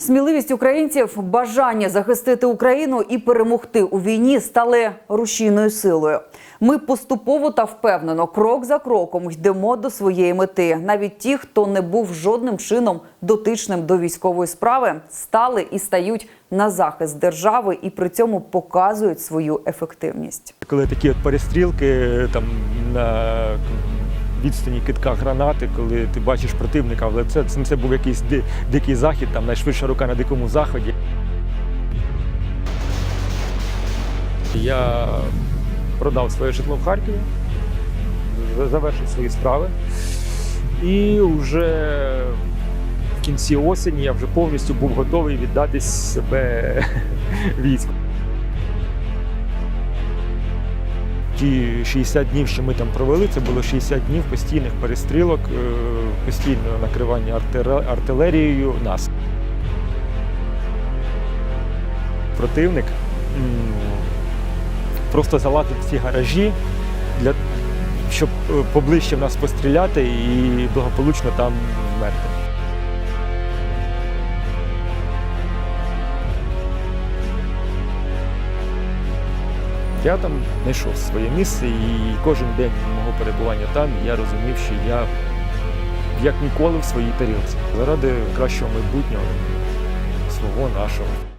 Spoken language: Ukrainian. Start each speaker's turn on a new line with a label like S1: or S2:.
S1: Сміливість українців, бажання захистити Україну і перемогти у війні стали рушійною силою. Ми поступово та впевнено, крок за кроком йдемо до своєї мети. Навіть ті, хто не був жодним чином дотичним до військової справи, стали і стають на захист держави і при цьому показують свою ефективність.
S2: Коли такі от перестрілки там на відстані китка гранати, коли ти бачиш противника, але це, це, був якийсь ди- дикий захід, там найшвидша рука на дикому заході. Я продав своє житло в Харкові, завершив свої справи. І вже в кінці осені я вже повністю був готовий віддати себе війську. Ті 60 днів, що ми там провели, це було 60 днів постійних перестрілок, е, постійного накривання артилерією нас. Противник просто залатив ці гаражі, для, щоб е, поближче в нас постріляти і благополучно там вмерти. Я там знайшов своє місце, і кожен день мого перебування там я розумів, що я як ніколи в своїй тарілці заради кращого майбутнього свого нашого.